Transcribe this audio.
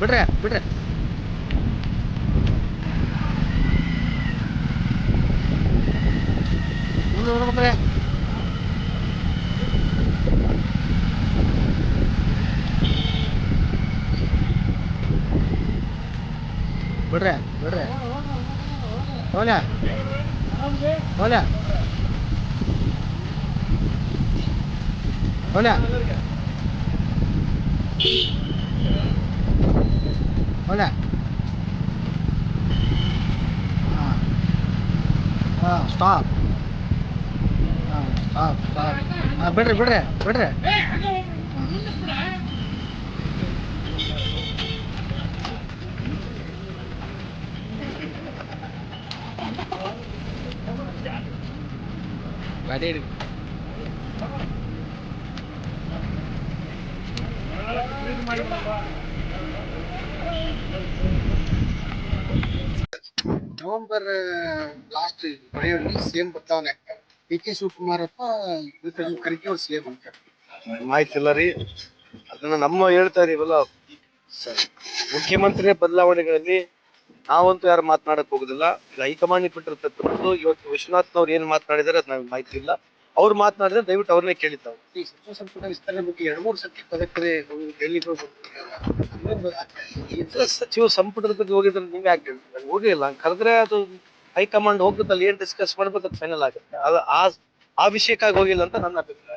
ಬಿಡ್ರೆ ಬಿಡ್ರೆ ಮುಂದೆ ನೋಡ್ಬೇಕ್ರೆ ಬಿಡ್ರೆ ಬಿಡ್ರೆ ಹೋಗ್ಲ ಹೋಗ್ಲ ಹೋಗ್ಲ ಹೋಗ್ಲ ಹಾಂ ಹಾಂ ಸ್ಟಾಪ್ ಹಾಂ ಸ್ಟಾಪ್ ಸ್ಟಾಪ್ ಹಾಂ ಬಿಡ್ರಿ ಬಿಡ್ರಿ ಬಿಡ್ರಿ. ಗಾಡಿ ಹಿಡಿ ನವೆಂಬರ್ ಲಾಸ್ಟ್ ಕೊನೆಯಲ್ಲಿ ಸೇಮ್ ಬರ್ತಾವನೆ. ಡಿ ಕೆ ಶಿವಕುಮಾರಪ್ಪ ಕರಿಕೆ ಸೇಮ್ ಅಂತ. ಮಾಹಿತಿ ಇಲ್ಲ ರೀ. ಅದನ್ನ ನಮ್ಮ ಹೇಳ್ತಾ ಇದೀವಲ್ಲ. ಮುಖ್ಯಮಂತ್ರಿ ಬದಲಾವಣೆಗಳಲ್ಲಿ ನಾವಂತೂ ಯಾರು ಮಾತನಾಡಕ್ ಹೋಗುದಿಲ್ಲ. ಈಗ ಹೈಕಮಾಂಡ್ ಕೊಟ್ಟಿರ್ತಕ್ಕಂಥದ್ದು ಇವತ್ತು ವಿಶ್ವನಾಥ್ನವ್ರು ಏನ್ ಮಾತನಾಡಿದಾರೆ ಅದ್ ನಮ್ಗೆ ಮಾಹಿತಿ ಇಲ್ಲ. ಅವ್ರು ಮಾತನಾಡಿದ್ರೆ ದಯವಿಟ್ಟು ಅವ್ರನ್ನೇ ಕೇಳಿದ್ದಾವೆ ಈ ಸಚಿವ ಸಂಪುಟ ವಿಸ್ತರಣೆ ಬಗ್ಗೆ ಎರಡು ಮೂರು ಸತಿ ಪದೇ ಪದೇ ಇದ್ರ ಸಚಿವ ಸಂಪುಟದ ಬಗ್ಗೆ ಹೋಗಿದ್ರೆ ನೀವೇ ಯಾಕೆ? ಹೋಗಿಲ್ಲ ಕರೆದ್ರೆ ಅದು ಹೈಕಮಾಂಡ್ ಹೋಗುದಲ್ಲಿ ಏನ್ ಡಿಸ್ಕಸ್ ಮಾಡ್ಬೇಕು ಅದು ಫೈನಲ್ ಆಗುತ್ತೆ. ಅದು ಆ ಆ ವಿಷಯಕ್ಕಾಗಿ ಹೋಗಿಲ್ಲ ಅಂತ ನನ್ನ ಅಭಿಪ್ರಾಯ.